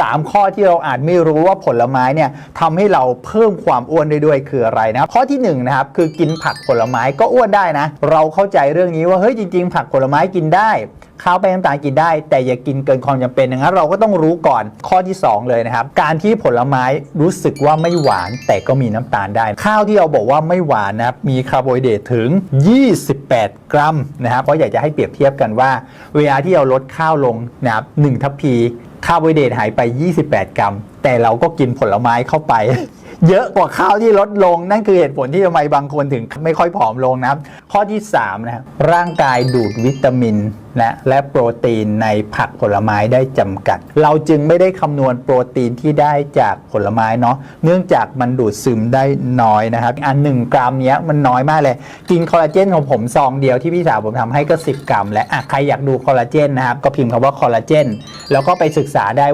3 ข้อที่เราอาจไม่รู้ว่าผลไม้เนี่ยทำให้เราเพิ่มความอ้วนได้ด้วยคืออะไรนะครับข้อที่1นะครับคือกินผักผลไม้ก็อ้วนได้นะ เราเข้าใจเรื่องนี้ว่าเฮ้ยจริง ๆ ผักผลไม้กินได้ข้าวแป้งน้ำตาลกินได้ แต่อย่ากินเกินความจำเป็นนะครับเราก็ต้องรู้ก่อนข้อที่ 2 เลยนะครับ การที่ผลไม้รู้สึกว่าไม่หวาน แต่ก็มีน้ำตาลได้ ข้าวที่เราบอกว่าไม่หวานนะครับมีคาร์โบไฮเดรตถึง 28 กรัมนะครับเพราะอยากจะให้เปรียบเทียบกันว่า เวลาที่เราลดข้าวลงนะครับหนึ่งทัพพี คาร์โบไฮเดรตหายไป 28 กรัม แต่เราก็กินผลไม้เข้าไป เยอะกว่าข้าวที่ลดลง นั่นคือเหตุผลที่ทำไมบางคนถึงไม่ค่อยผอมลงนะครับ ข้อที่3นะครับร่างกายดูดวิตามินนะและโปรตีนในผักผลไม้ได้จำกัด เราจึงไม่ได้คำนวณโปรตีนที่ได้จากผลไม้เนาะเนื่องจากมันดูดซึมได้น้อยนะครับ อัน 1 กรัมเนี้ยมันน้อยมากเลย กินคอลลาเจนของผมซองเดียวที่พี่สาวผมทำให้ก็ 10 กรัม และอะใครอยากดูคอลลาเจนนะครับ ก็พิมพ์คำว่าคอลลาเจนแล้วก็ไปศึกษาได้